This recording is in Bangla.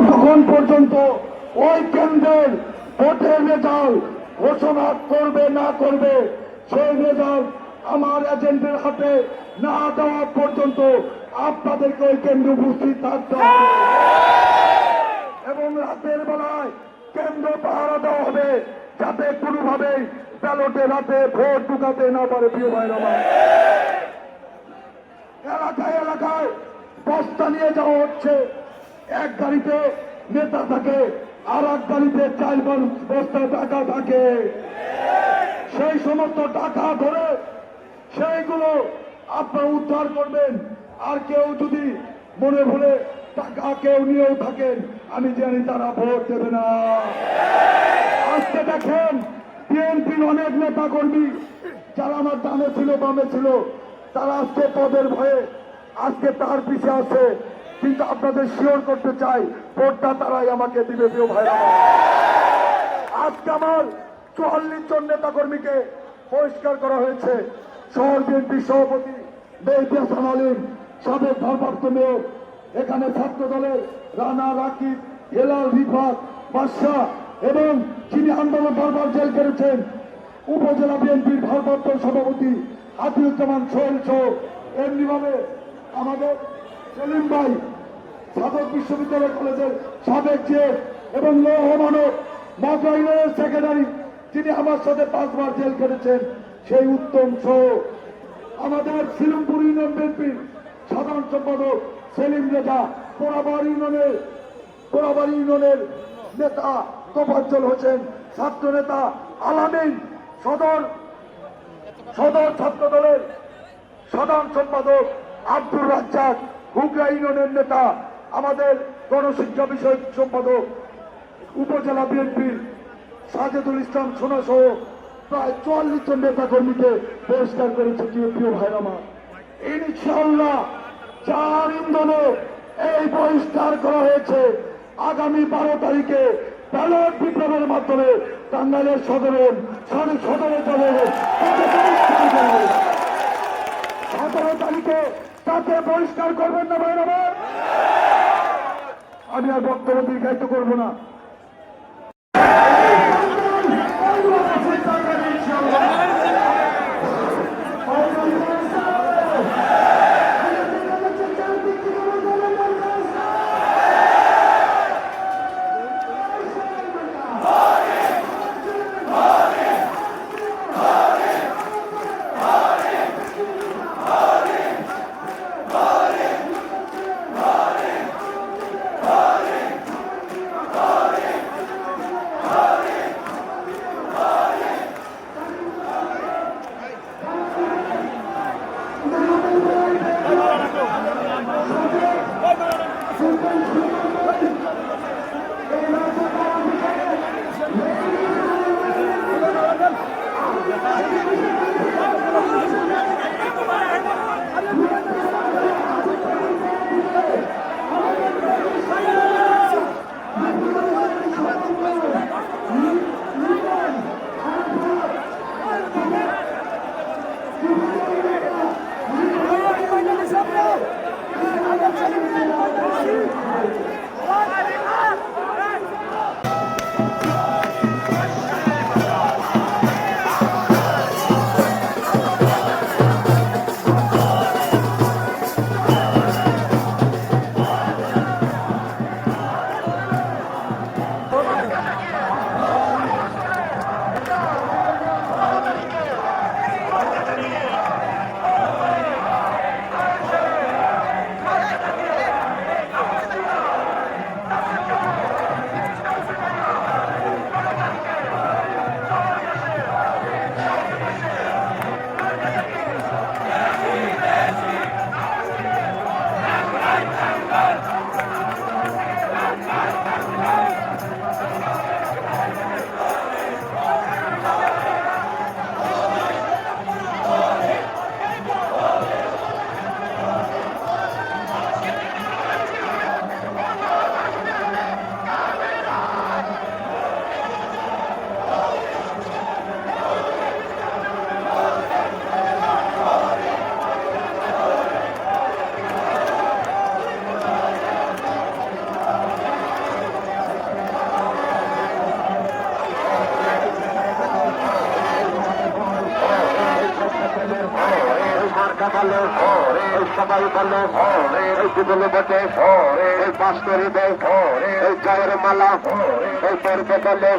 যতক্ষণ পর্যন্ত ওই কেন্দ্রের ভোটের রেজাল্ট ঘোষণা করবে না করবে, সেই রেজাল্ট আমার এজেন্টের হাতে না দেওয়া পর্যন্ত আপনাদেরকে ওই কেন্দ্রে উপস্থিত থাকতে হবে এবং রাতের বেলায় কেন্দ্র পাহারা দেওয়া হবে, যাতে কোনোভাবেই ব্যালটে রাতে ভোট ঢুকাতে না পারে প্রিয় ভাইরা। এলাকায় এলাকায় বস্তা নিয়ে যাওয়া হচ্ছে এক গাড়িতে নেতা থাকে, আর এক গাড়িতে চাল বস্তা টাকা থাকে। সেই সমস্ত টাকা ধরে সেইগুলো আপনারা উদ্ধার করবেন। আর কেউ যদি মনে ভুলে টাকা কেউ নিয়েও থাকেন, আমি জানি তারা ভোট দেবে না। আজকে দেখেন, বিএনপির অনেক নেতা কর্মী যারা আমার ডানে ছিল, বামে ছিল, তারা আজকে পদের ভয়ে, আজকে তার পিছে আছে। কিন্তু আপনাদের শিওর করতে চাই, ভোটটা তারাই আমাকে দিবে, প্রিয় আমার। আজকে আমার চুয়াল্লিশ জন নেতা কর্মীকে বহিষ্কার করা হয়েছে শহর বিএনপির সভাপতি মেহদি হাসান আলিম সাবেক ভারপ্রাপ্ত মেয়র, এখানে ছাত্র দলের রানা রাকিব হেলাল রিফাত বাদশাহ এবং যিনি আন্দোলন বারবার জেল কেটেছেন উপজেলা বিএনপির ভারপ্রাপ্ত সভাপতি হাফিজুজ্জামান সোহেল সহ এমনিভাবে আমাদের সেলিম ভাই সাধক বিশ্ববিদ্যালয় কলেজের সাবেক চেয়ে এবং লৌহ মানব মহাকাইলের সেক্রেটারি যিনি আমার সাথে পাঁচবার জেল কেটেছেন সেই উত্তম সহ আমাদের সিলমপুর ইউনিয়ন বিএনপির সাধারণ সম্পাদক সেলিম রেজা পোড়াবার ইউনিয়নের পোড়াবার ইউনিয়নের নেতা তোফাজ্জল হোসেন, ছাত্র নেতা আলামিন, সদর সদর ছাত্র দলের সাধারণ সম্পাদক আব্দুর রাজ্জাক হুগরা ইউনিয়নের নেতা আমাদের গণশিক্ষা বিষয়ক সম্পাদক, উপজেলা বিএনপির সাজেদুল ইসলাম সোনা সহ প্রায় চুয়াল্লিশ জন নেতা কর্মীকে পুরস্কার করেছে প্রিয় ভাইরামা। ইনশাল্লাহ চার ইন্ধনে এই বহিষ্কার করা হয়েছে। আগামী বারো তারিখে ব্যালট বিপ্লবের মাধ্যমে টাঙ্গাইলের সদরের সাড়ে সদরে চলে সতেরো তারিখে তাকে বহিষ্কার করবেন না ভাইরামা। আমি আর বক্তব্য দীর্ঘায়িত করব না। বলে এই সবাই ভালো এই যুগল বটে এই পাশ দেয় এই জয়ের মালা এই পর্বে বলে